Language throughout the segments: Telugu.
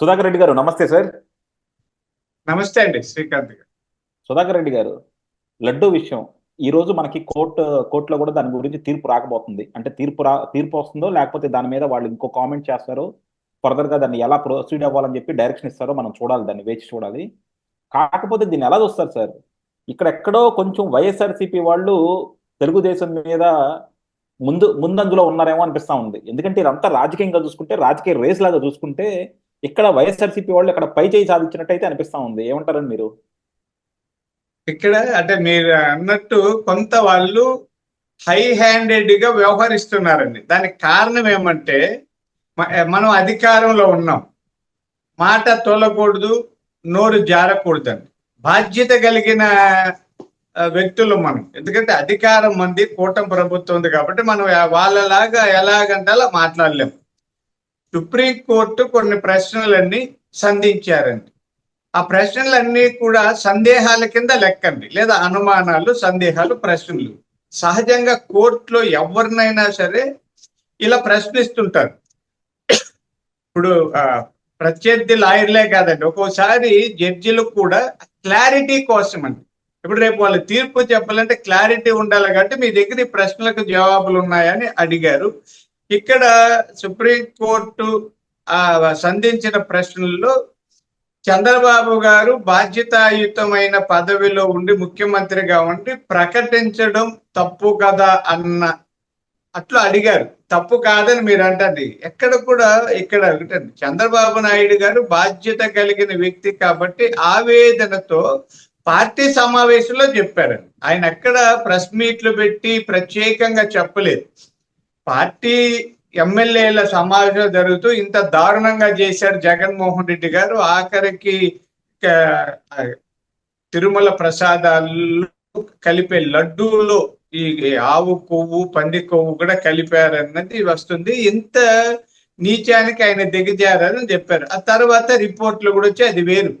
సుధాకర్ రెడ్డి గారు నమస్తే సార్. నమస్తే అండి శ్రీకాంత్ గారు. సుధాకర్ రెడ్డి గారు లడ్డూ విషయం. ఈ రోజు మనకి కోర్టు కోర్టులో కూడా దాని గురించి తీర్పు రాకబోతుంది అంటే తీర్పు రా తీర్పు వస్తుందో లేకపోతే దాని మీద వాళ్ళు ఇంకో కామెంట్ చేస్తారో ఫర్దర్గా దాన్ని ఎలా ప్రొసీడ్ అవ్వాలని చెప్పి డైరెక్షన్ ఇస్తారో మనం చూడాలి దాన్ని వేచి చూడాలి. కాకపోతే దీన్ని ఎలా చూస్తారు సార్? ఇక్కడ ఎక్కడో కొంచెం వైఎస్ఆర్సీపీ వాళ్ళు తెలుగుదేశం మీద ముందు ముందంజలో ఉన్నారేమో అనిపిస్తా ఉంది. ఎందుకంటే ఇదంతా రాజకీయంగా చూసుకుంటే రాజకీయ రేస్ లాగా చూసుకుంటే ఇక్కడ వైఎస్ఆర్సీపీ వాళ్ళు ఇక్కడ పై చేయి సాధించినట్టయితే అనిపిస్తా ఉంది. ఏమంటారని మీరు? ఇక్కడ అంటే మీరు అన్నట్టు కొంత వాళ్ళు హై హ్యాండెడ్గా వ్యవహరిస్తున్నారండి. దానికి కారణం ఏమంటే మనం అధికారంలో ఉన్నాం. మాట తోలకూడదు నోరు జారకూడదండి. బాధ్యత కలిగిన వ్యక్తులు మనం. ఎందుకంటే అధికారం మంది కూటమి ప్రభుత్వం ఉంది కాబట్టి మనం వాళ్ళలాగా ఎలాగంటే అలా మాట్లాడలేము సుప్రీంకోర్టు కొన్ని ప్రశ్నలన్నీ సంధించారండి. ఆ ప్రశ్నలన్నీ కూడా సందేహాల కింద లెక్కండి. లేదా అనుమానాలు సందేహాలు ప్రశ్నలు. సహజంగా కోర్టులో ఎవరినైనా సరే ఇలా ప్రశ్నిస్తుంటారు. ఇప్పుడు ఆ, ప్రత్యర్థి లాయర్లే కాదండి. ఒక్కోసారి జడ్జిలు కూడా క్లారిటీ కోసం అండి ఇప్పుడు రేపు వాళ్ళు తీర్పు చెప్పాలంటే క్లారిటీ ఉండాలి కాబట్టి మీ దగ్గర ఈ ప్రశ్నలకు జవాబులు ఉన్నాయని అడిగారు. ఇక్కడ సుప్రీం కోర్టు ఆ సంధించిన ప్రశ్నల్లో చంద్రబాబు గారు బాధ్యతాయుతమైన పదవిలో ఉండి ముఖ్యమంత్రిగా ఉండి ప్రకటించడం తప్పు కదా అన్న అట్లా అడిగారు. తప్పు కాదని మీరు అంటండి. ఎక్కడ కూడా ఇక్కడ ఒకటండి చంద్రబాబు నాయుడు గారు బాధ్యత కలిగిన వ్యక్తి కాబట్టి ఆవేదనతో పార్టీ సమావేశంలో చెప్పారండి. ఆయన ఎక్కడ ప్రెస్ మీట్లు పెట్టి ప్రత్యేకంగా చెప్పలేదు. పార్టీ ఎమ్మెల్యేల సమావేశం జరుగుతూ ఇంత దారుణంగా చేశారు జగన్మోహన్ రెడ్డి గారు. ఆఖరికి తిరుమల ప్రసాదాలు కలిపే లడ్డూలో ఈ ఆవు కొవ్వు పంది కొవ్వు కూడా కలిపారన్నది వస్తుంది. ఇంత నీచానికి ఆయన దిగజారని చెప్పారు. ఆ తర్వాత రిపోర్ట్లు కూడా వచ్చి అది వేరు.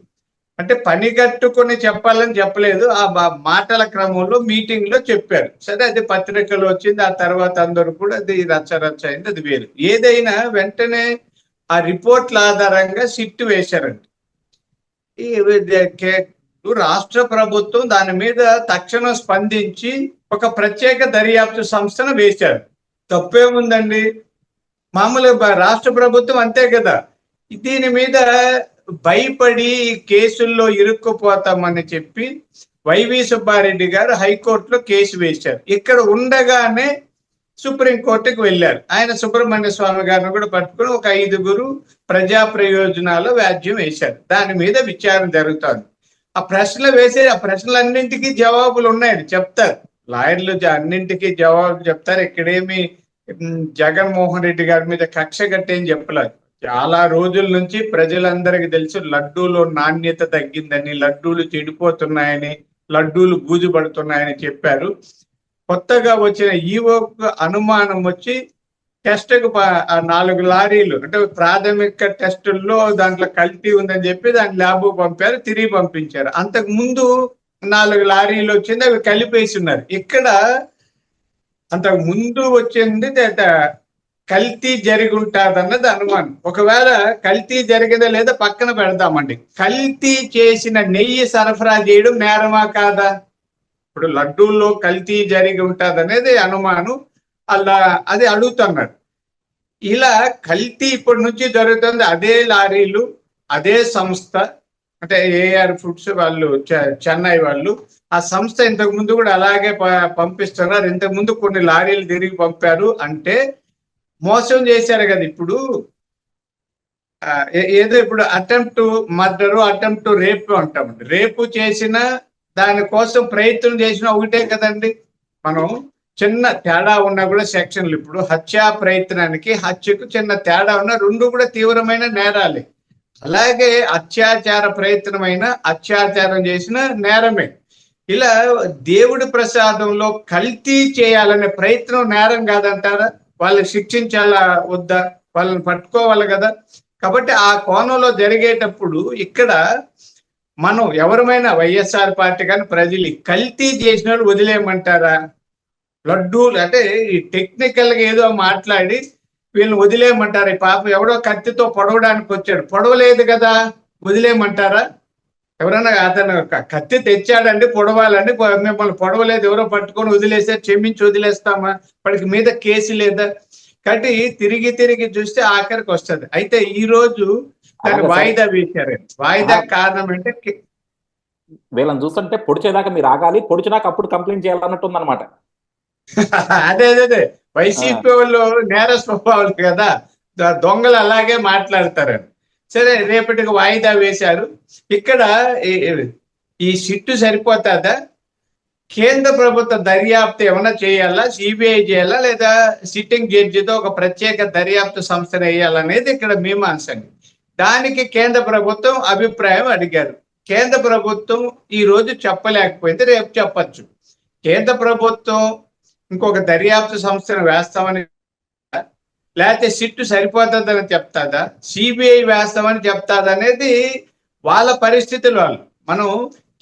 అంటే పని కట్టుకొని చెప్పాలని చెప్పలేదు. ఆ బా- మాటల క్రమంలో మీటింగ్లో చెప్పారు. సరే అది పత్రికలు వచ్చింది. ఆ తర్వాత అందరూ కూడా అది రచ్చ రచ్చ అయింది. అది వేరు. ఏదైనా వెంటనే ఆ రిపోర్ట్ల ఆధారంగా సిట్టు వేశారండి ఈ రాష్ట్ర ప్రభుత్వం దాని మీద తక్షణం స్పందించి ఒక ప్రత్యేక దర్యాప్తు సంస్థను వేశారు. తప్పేముందండి? మామూలుగా రాష్ట్ర ప్రభుత్వం అంతే కదా. దీని మీద భయపడి కేసుల్లో ఇరుక్కుపోతామని చెప్పి వైవి సుబ్బారెడ్డి గారు హైకోర్టులో కేసు వేశారు. ఇక్కడ ఉండగానే సుప్రీంకోర్టుకు వెళ్ళారు. ఆయన సుబ్రహ్మణ్య స్వామి గారిని కూడా పట్టుకుని ఒక ఐదుగురు ప్రజా ప్రయోజనాలు వ్యాజ్యం వేశారు. దాని మీద విచారణ జరుగుతుంది. ఆ ప్రశ్నలు వేసే ఆ ప్రశ్నలన్నింటికీ జవాబులు ఉన్నాయి. చెప్తారు. లాయర్లు అన్నింటికీ జవాబు చెప్తారు. ఇక్కడేమి జగన్మోహన్ రెడ్డి గారి మీద కక్ష కట్టేం చెప్పలేదు. చాలా రోజుల నుంచి ప్రజలందరికీ తెలుసు లడ్డూలో నాణ్యత తగ్గిందని లడ్డూలు చెడిపోతున్నాయని లడ్డూలు బూజు పడుతున్నాయని చెప్పారు. కొత్తగా వచ్చిన ఈవో అనుమానం వచ్చి టెస్ట్ నాలుగు లారీలు అంటే ప్రాథమిక టెస్టుల్లో దాంట్లో కల్తీ ఉందని చెప్పి దాని ల్యాబ్ పంపారు తిరిగి పంపించారు. అంతకు ముందు నాలుగు లారీలు వచ్చింది అవి కలిపేసి ఉన్నారు. ఇక్కడ అంతకు ముందు వచ్చింది కల్తీ జరిగి ఉంటుందన్నది అనుమానం. ఒకవేళ కల్తీ జరిగిందా లేదా పక్కన పెడదామండి. కల్తీ చేసిన నెయ్యి సరఫరా చేయడం నేరమా కాదా? ఇప్పుడు లడ్డూల్లో కల్తీ జరిగి ఉంటుంది అనేది అనుమానం. అలా అది అడుగుతున్నారు ఇలా కల్తీ ఇప్పటి నుంచి జరుగుతుంది. అదే లారీలు అదే సంస్థ అంటే ఏఆర్ ఫుడ్స్ వాళ్ళు చె- చెన్నై వాళ్ళు ఆ సంస్థ ఇంతకు ముందు కూడా అలాగే ప- పంపిస్తున్నారు. ఇంతకు ముందు కొన్ని లారీలు తిరిగి పంపారు అంటే మోసం చేశారు కదా ఇప్పుడు. ఏదో ఇప్పుడు అటెంప్ట్ మర్డర్ అటెంప్ట్ రేపు అంటామండి రేపు చేసిన దానికోసం ప్రయత్నం చేసిన ఒకటే కదండి. మనం చిన్న తేడా ఉన్నా కూడా సెక్షన్లు ఇప్పుడు హత్యా ప్రయత్నానికి హత్యకు చిన్న తేడా ఉన్నా రెండు కూడా తీవ్రమైన నేరాలే. అలాగే అత్యాచార ప్రయత్నమైన అత్యాచారం చేసిన నేరమే. ఇలా దేవుడి ప్రసాదంలో కల్తీ చేయాలనే ప్రయత్నం నేరం కాదంటారా? వాళ్ళని శిక్షించాలా వద్దా? వాళ్ళని పట్టుకోవాలి కదా? కాబట్టి ఆ కోణంలో జరిగేటప్పుడు ఇక్కడ మనం ఎవరమైనా వైఎస్ఆర్ పార్టీ కానీ ప్రజలు కల్తీ చేసిన వాళ్ళు వదిలేయమంటారా? లడ్డూలు అంటే ఈ టెక్నికల్గా ఏదో మాట్లాడి వీళ్ళని వదిలేయమంటారు? ఈ పాప ఎవడో కత్తితో పొడవడానికి వచ్చాడు. పొడవలేదు కదా? వదిలేయమంటారా? ఎవరన్నా అతను కత్తి తెచ్చాడండి పొడవాలండి మిమ్మల్ని పొడవలేదు ఎవరో పట్టుకొని వదిలేస్తే క్షమించి వదిలేస్తామా? వాడికి మీద కేసు లేదా? కాబట్టి తిరిగి తిరిగి చూస్తే ఆఖరికి వస్తది. అయితే ఈ రోజు దాన్ని. వాయిదా వేశారు. వాయిదా. కారణం అంటే వీళ్ళని చూస్తుంటే పొడిచేదాకా మీరు ఆగాలి పొడిచినాక అప్పుడు కంప్లైంట్ చేయాలన్నట్టు ఉందన్నమాట. అదే అదే అదే. వైసీపీ వాళ్ళు నేర స్వభావాలు కదా దొంగలు అలాగే మాట్లాడతారు సరే రేపటికి వాయిదా వేశారు. ఇక్కడ ఈ- సిట్టు సరిపోతుందా? కేంద్ర ప్రభుత్వ దర్యాప్తు ఏమైనా చేయాలా? సిబిఐ చేయాలా? లేదా సిట్టింగ్ జడ్జితో ఒక ప్రత్యేక దర్యాప్తు సంస్థను వేయాలనేది ఇక్కడ మీమాంసండి దానికి కేంద్ర ప్రభుత్వం అభిప్రాయం అడిగారు. కేంద్ర ప్రభుత్వం ఈ రోజు చెప్పలేకపోయింది రేపు చెప్పచ్చు. కేంద్ర ప్రభుత్వం ఇంకొక దర్యాప్తు సంస్థను వేస్తామని లేకపోతే సిట్టు సరిపోతుందని చెప్తాదా? సిబిఐ వేస్తామని చెప్తాదా అనేది వాళ్ళ పరిస్థితులు వాళ్ళు. మనం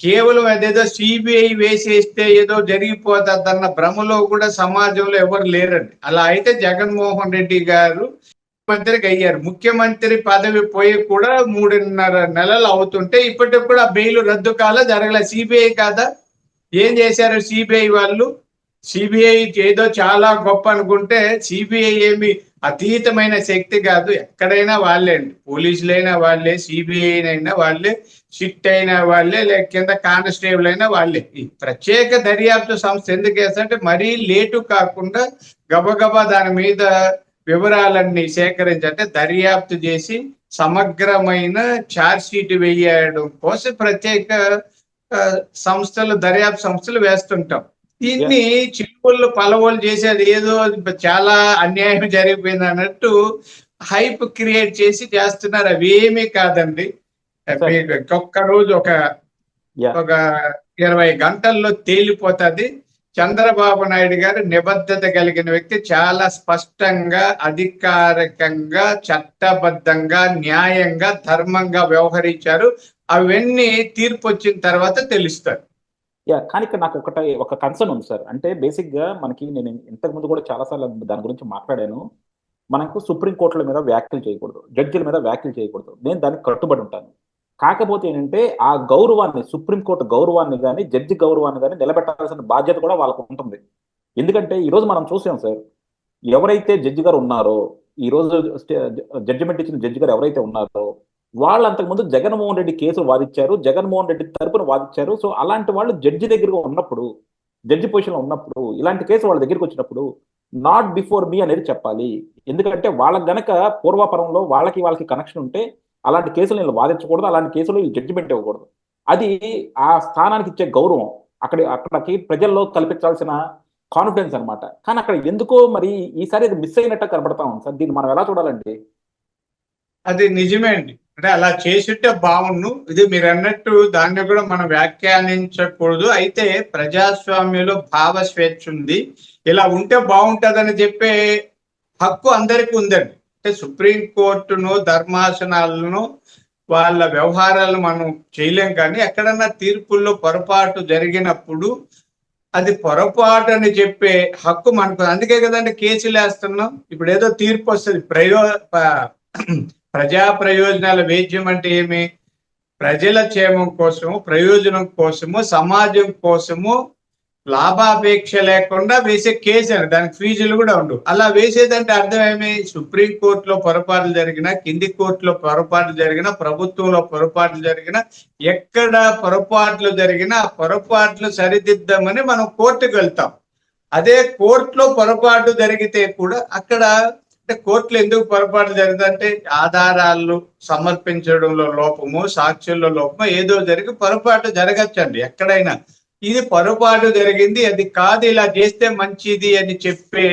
కేవలం అదేదో సిబిఐ వేసేస్తే ఏదో జరిగిపోతుందన్న భ్రమలో కూడా సమాజంలో ఎవరు లేరండి. అలా అయితే జగన్మోహన్ రెడ్డి గారు ముఖ్యమంత్రికి అయ్యారు. ముఖ్యమంత్రి పదవి పోయి కూడా మూడున్నర నెలలు అవుతుంటే ఇప్పటికి కూడా బెయిల్ రద్దు కాల జరగలే. సిబిఐ కాదా? ఏం చేశారు సిబిఐ వాళ్ళు? సిబిఐ ఏదో చాలా గొప్ప అనుకుంటే సిబిఐ ఏమి అతీతమైన శక్తి కాదు ఎక్కడైనా వాళ్ళే అండి. పోలీసులైనా వాళ్ళే సిబిఐ అయినా వాళ్ళే సిట్ అయినా వాళ్ళే లేక కింద కానిస్టేబుల్ అయినా వాళ్ళే. ఈ ప్రత్యేక దర్యాప్తు సంస్థ ఎందుకు వేస్తుంటే మరీ లేటు కాకుండా గబగబా దాని మీద వివరాలన్నీ సేకరించంటే దర్యాప్తు చేసి సమగ్రమైన ఛార్జ్ షీట్ వేయడం కోసం ప్రత్యేక సంస్థలు దర్యాప్తు సంస్థలు వేస్తుంటాం. దీన్ని చిలుపుళ్ళు పలవోలు చేసేది ఏదో చాలా అన్యాయం జరిగిపోయింది అన్నట్టు హైప్ క్రియేట్ చేసి చేస్తున్నారు. అవేమీ కాదండి. ఒక్క రోజు ఒక. ఒక ఇరవై గంటల్లో తేలిపోతుంది. చంద్రబాబు నాయుడు గారు నిబద్ధత కలిగిన వ్యక్తి చాలా స్పష్టంగా అధికారికంగా చట్టబద్ధంగా న్యాయంగా ధర్మంగా వ్యవహరించారు. అవన్నీ తీర్పు వచ్చిన తర్వాత తెలుస్తారు యా కానీ ఇక్కడ నాకు ఒకట ఒక కన్సర్న్ ఉంది సార్. అంటే బేసిక్గా మనకి నేను ఇంతకు ముందు కూడా చాలాసార్లు దాని గురించి మాట్లాడాను. మనకు సుప్రీం కోర్టుల మీద వ్యాఖ్యలు చేయకూడదు. జడ్జిల మీద వ్యాఖ్యలు చేయకూడదు. నేను దానికి కట్టుబడి ఉంటాను. కాకపోతే ఏంటంటే ఆ గౌరవాన్ని సుప్రీంకోర్టు గౌరవాన్ని కానీ జడ్జి గౌరవాన్ని కానీ నిలబెట్టాల్సిన బాధ్యత కూడా వాళ్ళకు ఉంటుంది. ఎందుకంటే ఈరోజు మనం చూసాం సార్ ఎవరైతే జడ్జి గారు ఉన్నారో ఈ రోజు జడ్జిమెంట్ ఇచ్చిన జడ్జి గారు ఎవరైతే ఉన్నారో వాళ్ళు అంతకుముందు జగన్మోహన్ రెడ్డి కేసులు వాదించారు జగన్మోహన్ రెడ్డి తరపున వాదించారు. సో అలాంటి వాళ్ళు జడ్జి దగ్గరగా ఉన్నప్పుడు జడ్జి పొజిషన్లో ఉన్నప్పుడు ఇలాంటి కేసు వాళ్ళ దగ్గరికి వచ్చినప్పుడు నాట్ బిఫోర్ మీ అనేది చెప్పాలి. ఎందుకంటే వాళ్ళకి గనక పూర్వాపరంలో వాళ్ళకి వాళ్ళకి కనెక్షన్ ఉంటే అలాంటి కేసులు నేను వాదించకూడదు అలాంటి కేసులు జడ్జిమెంట్ ఇవ్వకూడదు. అది ఆ స్థానానికి ఇచ్చే గౌరవం. అక్కడ అక్కడికి ప్రజల్లో కల్పించాల్సిన కాన్ఫిడెన్స్ అన్నమాట. కానీ అక్కడ ఎందుకో మరి ఈసారి అది మిస్ అయినట్టు కనబడతా ఉంది. సార్ దీన్ని మనం ఎలా చూడాలండి? అది నిజమే అండి. అంటే అలా చేసింటే బాగుండు. ఇది మీరు అన్నట్టు దాన్ని కూడా మనం వ్యాఖ్యానించకూడదు. అయితే ప్రజాస్వామ్యంలో భావ స్వేచ్ఛ ఉంది. ఇలా ఉంటే బాగుంటుందని చెప్పే హక్కు అందరికీ ఉందండి. అంటే సుప్రీం కోర్టును ధర్మాసనాలను వాళ్ళ వ్యవహారాలను మనం చేయలేం. కానీ ఎక్కడన్నా తీర్పుల్లో పొరపాటు జరిగినప్పుడు అది పొరపాటు అని చెప్పే హక్కు మనకు అందుకే కదండి కేసులు వేస్తున్నాం ఇప్పుడు ఏదో తీర్పు వస్తుంది. ప్రయో ప్రజా ప్రయోజనాల వేద్యం అంటే ఏమి? ప్రజల క్షేమం కోసము ప్రయోజనం కోసము సమాజం కోసము లాభాపేక్ష లేకుండా వేసే కేసు అని. దానికి ఫీజులు కూడా ఉండవు అలా వేసేదంటే అర్థం ఏమి? సుప్రీం కోర్టులో పొరపాట్లు జరిగినా కింది కోర్టులో పొరపాట్లు జరిగినా ప్రభుత్వంలో పొరపాట్లు జరిగినా ఎక్కడ పొరపాట్లు జరిగినా ఆ పొరపాట్లు సరిదిద్దామని మనం కోర్టుకు వెళ్తాం. అదే కోర్టులో పొరపాటు జరిగితే కూడా అక్కడ అంటే కోర్టులో ఎందుకు పొరపాటు జరిగిందంటే ఆధారాలు సమర్పించడంలో లోపము సాక్షుల్లో లోపము ఏదో జరిగి పొరపాటు జరగచ్చండి ఎక్కడైనా. ఇది పొరపాటు జరిగింది అది కాదు ఇలా చేస్తే మంచిది అని చెప్పే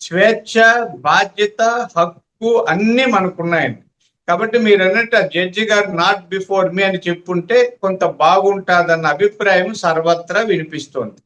స్వేచ్ఛ బాధ్యత హక్కు అన్ని మనకున్నాయండి. కాబట్టి మీరు అన్నట్టు ఆ జడ్జి గారు నాట్ బిఫోర్ మీ అని చెప్పుంటే కొంత బాగుంటుందన్న అభిప్రాయం సర్వత్రా వినిపిస్తోంది.